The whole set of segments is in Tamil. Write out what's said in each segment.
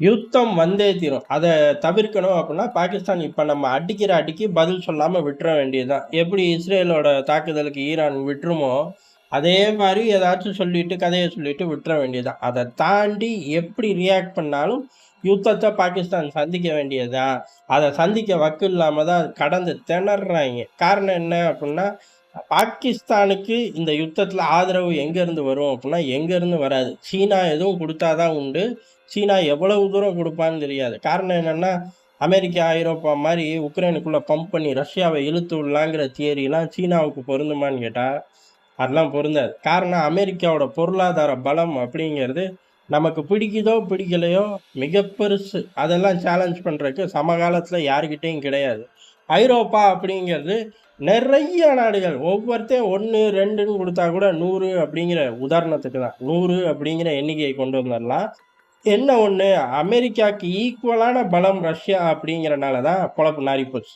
யுத்தம் வந்தே தீரும். அதை தவிர்க்கணும் அப்படின்னா பாகிஸ்தான் இப்போ நம்ம அடிக்கிற அடிக்கு பதில் சொல்லாமல் விட்டுற வேண்டியதுதான். எப்படி இஸ்ரேலோட தாக்குதலுக்கு ஈரான் விட்டுருமோ அதே மாதிரி ஏதாச்சும் சொல்லிட்டு கதையை சொல்லிட்டு விட்டுற வேண்டியதுதான். அதை தாண்டி எப்படி ரியாக்ட் பண்ணாலும் யுத்தத்தை பாகிஸ்தான் சந்திக்க வேண்டியதுதான். அதை சந்திக்க வக்கு இல்லாமல் தான் கடந்து திணறாங்க. காரணம் என்ன அப்படின்னா பாகிஸ்தானுக்கு இந்த யுத்தத்தில் ஆதரவு எங்கேருந்து வரும் அப்படின்னா எங்கேருந்து வராது. சீனா எதுவும் கொடுத்தாதான் உண்டு. சீனா எவ்வளவு தூரம் கொடுப்பான்னு தெரியாது. காரணம் என்னென்னா அமெரிக்கா ஐரோப்பா மாதிரி உக்ரைனுக்குள்ளே பம்ப் பண்ணி ரஷ்யாவை இழுத்து விடலாங்கிற தியரிலாம் சீனாவுக்கு பொருந்துமான்னு கேட்டால் அதெல்லாம் பொருந்தாது. காரணம் அமெரிக்காவோட பொருளாதார பலம் அப்படிங்கிறது நமக்கு பிடிக்குதோ பிடிக்கலையோ மிக பெருசு. அதெல்லாம் சேலஞ்ச் பண்ணுறதுக்கு சமகாலத்தில் யாருக்கிட்டேயும் கிடையாது. ஐரோப்பா அப்படிங்கிறது நிறைய நாடுகள். ஒவ்வொருத்தையும் ஒன்று ரெண்டுன்னு கொடுத்தா கூட நூறு அப்படிங்கிற உதாரணத்துக்கு தான். நூறு அப்படிங்கிற எண்ணிக்கையை கொண்டு வந்துடலாம். என்ன ஒன்று அமெரிக்காவுக்கு ஈக்குவலான பலம் ரஷ்யா அப்படிங்கிறனால தான் பொழப்பு நாரி போச்சு.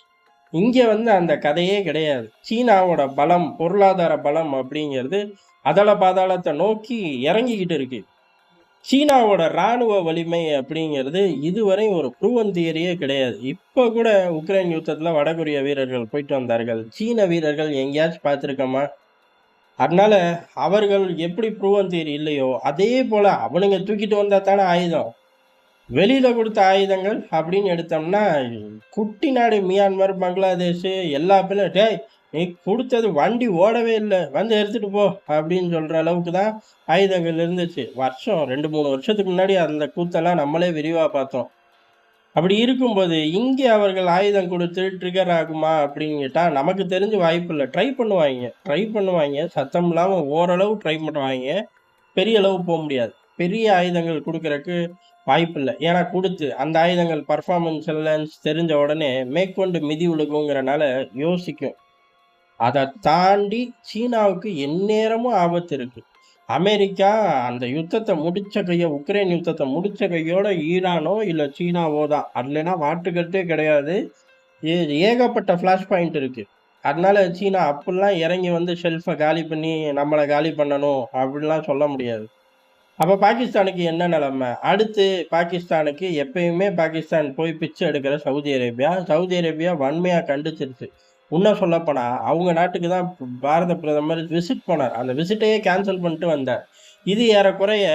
இங்கே வந்து அந்த கதையே கிடையாது. சீனாவோட பலம் பொருளாதார பலம் அப்படிங்கிறது அதள பாதாளத்தை நோக்கி இறங்கிக்கிட்டு இருக்குது சீனாவோட இராணுவ வலிமை அப்படிங்கிறது இதுவரை ஒரு ப்ரூவன் தியரியே கிடையாது. இப்போ கூட உக்ரைன் யுத்தத்தில் வடகொரிய வீரர்கள் போயிட்டு வந்தார்கள். சீன வீரர்கள் எங்கேயாச்சும் பார்த்துருக்கோமா? அதனால அவர்கள் எப்படி ப்ரூவன் தியரி இல்லையோ அதே போல் அவனுங்க தூக்கிட்டு வந்தால் தானே ஆயுதம். வெளியில் கொடுத்த ஆயுதங்கள் அப்படின்னு எடுத்தோம்னா குட்டி நாடு மியான்மர் பங்களாதேஷ் எல்லா பேரும் டேய் நீ கொடுத்தது வண்டி ஓடவே இல்லை. வந்து எடுத்துட்டு போ அப்படின்னு சொல்கிற அளவுக்கு தான் ஆயுதங்கள் இருந்துச்சு. வருஷம் ரெண்டு மூணு வருஷத்துக்கு முன்னாடி அந்த கூத்தெல்லாம் நம்மளே விரிவாக பார்த்தோம். அப்படி இருக்கும்போது இங்கே அவர்கள் ஆயுதம் கொடுத்து ட்ரிகர் ஆகுமா அப்படின்னு கேட்டால் நமக்கு தெரிஞ்ச வாய்ப்பு இல்லை. ட்ரை பண்ணுவாங்க. ட்ரை பண்ணுவாங்க. சத்தம் இல்லாமல் ஓரளவு ட்ரை பண்ணுவாங்க. பெரிய அளவு போக முடியாது. பெரிய ஆயுதங்கள் கொடுக்கறக்கு வாய்ப்பு இல்லை. ஏன்னா கொடுத்து அந்த ஆயுதங்கள் பர்ஃபார்மன்ஸ் இல்லைன்னு தெரிஞ்ச உடனே மேற்கொண்டு மிதி உழுகுங்கிறனால யோசிக்கும். அதை தாண்டி சீனாவுக்கு எந்நேரமும் ஆபத்து இருக்கு. அமெரிக்கா அந்த யுத்தத்தை முடிச்ச கையை உக்ரைன் யுத்தத்தை முடிச்ச கையோட ஈரானோ இல்லை சீனாவோ தான். அதுலனா வாட்டுக்கட்டே கிடையாது. ஏ- ஏகப்பட்ட ஃப்ளாஷ் பாயிண்ட் இருக்கு. அதனால சீனா அப்படிலாம் இறங்கி வந்து ஷெல்ஃபை காலி பண்ணி நம்மளை காலி பண்ணணும் அப்படிலாம் சொல்ல முடியாது. அப்போ பாகிஸ்தானுக்கு என்ன நிலைமை? அடுத்து பாகிஸ்தானுக்கு எப்பயுமே பாகிஸ்தான் போய் பிச்சை எடுக்கிற சவுதி அரேபியா. சவுதி அரேபியா வன்மையாக கண்டிச்சிருச்சு. இன்னும் சொல்லப்போனால் அவங்க நாட்டுக்கு தான் பாரத பிரதமர் விசிட் போனார். அந்த விசிட்டையே கேன்சல் பண்ணிட்டு வந்தார். இது ஏறக்குறைய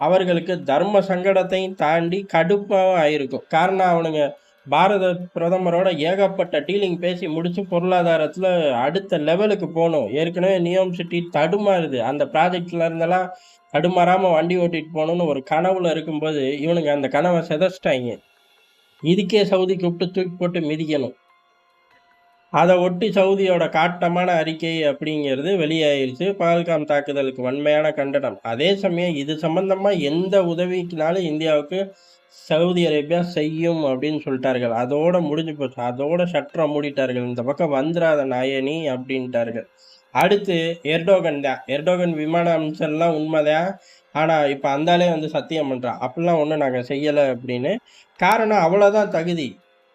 அவர்களுக்கு தர்ம சங்கடத்தையும் தாண்டி கடுப்பாகவும் ஆயிருக்கும். காரணம் அவனுங்க பாரத பிரதமரோட ஏகப்பட்ட டீலிங் பேசி முடித்து பொருளாதாரத்தில் அடுத்த லெவலுக்கு போகணும். ஏற்கனவே நியோம் சிட்டி தடுமாறுது. அந்த ப்ராஜெக்ட்ல இருந்தெல்லாம் தடுமாறாமல் வண்டி ஓட்டிட்டு போகணும்னு ஒரு கனவுல இருக்கும்போது இவனுங்க அந்த கனவை சிதைச்சிட்டாங்க. இதுக்கே சவுதி கூப்பிட்டு தூக்கி போட்டு மிதிக்கணும். அதை ஒட்டி சவுதியோட காட்டமான அறிக்கை அப்படிங்கிறது வெளியாயிருச்சு. பகல்காம் தாக்குதலுக்கு வன்மையான கண்டனம். அதே சமயம் இது சம்பந்தமாக எந்த உதவிக்குனாலும் இந்தியாவுக்கு சவுதி அரேபியா செய்யும் அப்படின்னு சொல்லிட்டார்கள். அதோட முடிஞ்சு போச்சு. அதோட சற்றம் மூடிட்டார்கள். இந்த பக்கம் வந்துராத நாயனி அப்படின்ட்டார்கள். அடுத்து எர்டோகன் தான். எர்டோகன் விமான அம்சம்லாம் உண்மைதான். ஆனால் இப்போ அந்தாலே வந்து சத்தியம் பண்ணுறான் அப்படிலாம் ஒன்றும் நாங்கள் செய்யலை அப்படின்னு. காரணம் அவ்வளோதான் தகுதி.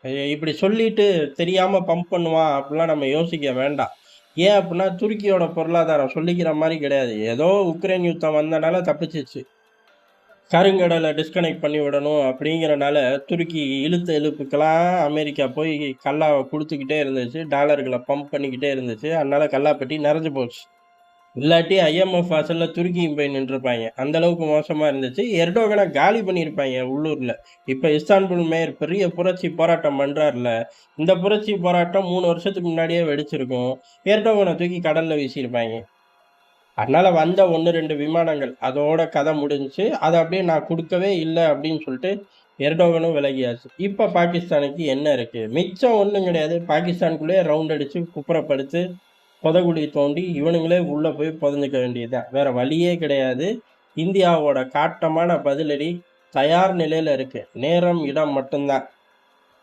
இப்படி சொல்லிட்டு தெரியாமல் பம்ப் பண்ணுவான் அப்படிலாம் நம்ம யோசிக்க வேண்டாம். ஏன் அப்படின்னா துருக்கியோட பொருளாதாரம் சொல்லிக்கிற மாதிரி கிடையாது. ஏதோ உக்ரைன் யுத்தம் வந்தனால தப்பிச்சிச்சு. கருங்கடலை டிஸ்கனெக்ட் பண்ணி விடணும் அப்படிங்கிறனால துருக்கி இழுத்து இழுப்புக்கெல்லாம் அமெரிக்கா போய் கல்லாவை கொடுத்துக்கிட்டே இருந்துச்சு. டாலர்களை பம்ப் பண்ணிக்கிட்டே இருந்துச்சு. அதனால கல்லாப்பட்டி நிறைஞ்சு போச்சு. இல்லாட்டி ஐஎம்எஃப் வாசலில் துருக்கியும் போய் நின்றுருப்பாங்க அந்த அளவுக்கு இருந்துச்சு. எர்டோகனை காலி பண்ணியிருப்பாங்க உள்ளூரில். இப்போ இஸ்தான்புல் மேயர் பெரிய புரட்சி போராட்டம் பண்ணுறாருல இந்த புரட்சி போராட்டம் மூணு வருஷத்துக்கு முன்னாடியே வெடிச்சிருக்கும். எர்டோகனை தூக்கி கடலில் வீசியிருப்பாங்க. அதனால் வந்த ஒன்று ரெண்டு விமானங்கள். அதோட கதை முடிஞ்சுச்சு அதை அப்படியே நான் கொடுக்கவே இல்லை அப்படின்னு சொல்லிட்டு எர்டோகனும் விலகியாச்சு. இப்போ பாகிஸ்தானுக்கு என்ன இருக்குது மிச்சம் ஒன்றும் கிடையாது. பாகிஸ்தானுக்குள்ளேயே ரவுண்ட் அடித்து குப்புறப்படுத்து புதகுழி தோண்டி இவனுங்களே உள்ளே போய் புதஞ்சிக்க வேண்டியதுதான். வேறு வழியே கிடையாது. இந்தியாவோட காட்டமான பதிலடி தயார் நிலையில் இருக்குது நேரம் இடம் மட்டும்தான்.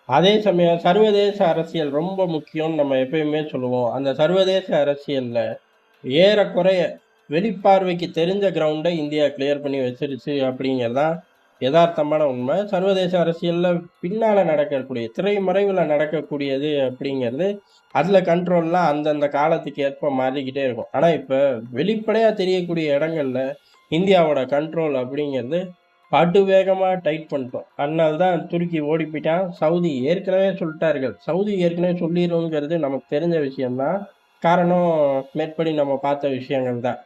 அதே சமயம் சர்வதேச அரசியல் ரொம்ப முக்கியம்னு நம்ம எப்பயுமே சொல்லுவோம். அந்த சர்வதேச அரசியலில் ஏறக்குறைய வெளிப்பார்வைக்கு தெரிஞ்ச கிரவுண்டை இந்தியா கிளியர் பண்ணி வச்சிருச்சு அப்படிங்கிறதான் யதார்த்தமான உண்மை சர்வதேச அரசியலில் பின்னால் நடக்கக்கூடிய திரைமறைவில் நடக்கக்கூடியது அப்படிங்கிறது அதில் கண்ட்ரோல்லாம் அந்தந்த காலத்துக்கு ஏற்ப மாறிக்கிட்டே இருக்கும் ஆனால் இப்போ வெளிப்படையாக தெரியக்கூடிய இடங்கள்ல இந்தியாவோட கண்ட்ரோல் அப்படிங்கிறது படு வேகமாக டைட் பண்ணிட்டோம். அதனால தான் துருக்கி ஓடி போயிட்டான். சவுதி ஏற்கனவே சொல்லிட்டார்கள் சவுதி ஏற்கனவே சொல்லிடுங்கிறது நமக்கு தெரிஞ்ச விஷயம்தான் காரணம் மேற்படி நம்ம பார்த்த விஷயங்கள் தான்.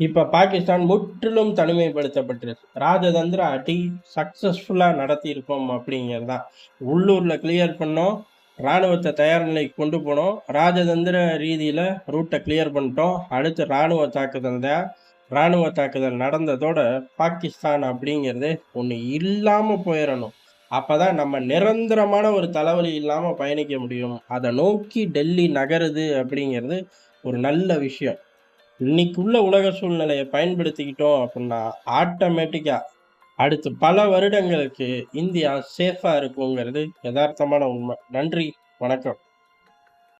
இப்போ பாகிஸ்தான் முற்றிலும் தனிமைப்படுத்தப்பட்டிருக்கு. ராஜதந்திர அடி சக்ஸஸ்ஃபுல்லாக நடத்தியிருக்கோம் அப்படிங்கிறது தான். உள்ளூரில் கிளியர் பண்ணோம். இராணுவத்தை தயார் நிலைக்கு கொண்டு போனோம். ராஜதந்திர ரீதியில் ரூட்டை கிளியர் பண்ணிட்டோம். அடுத்து ராணுவ தாக்குதல் தான். ராணுவ தாக்குதல் நடந்ததோட பாகிஸ்தான் அப்படிங்கிறது இல்லாமல் போயிடணும் அப்போ தான் நம்ம நிரந்தரமான ஒரு தலைவலி இல்லாமல் பயணிக்க முடியும். அதை நோக்கி டெல்லி நகருது அப்படிங்கிறது ஒரு நல்ல விஷயம். இன்னைக்கு உள்ள உலக சூழ்நிலையை பயன்படுத்திக்கிட்டோம் அப்படின்னா, ஆட்டோமேட்டிக்கா அடுத்து பல வருடங்களுக்கு இந்தியா சேஃபா இருக்குங்கிறது எதார்த்தமான உண்மை நன்றி, வணக்கம்.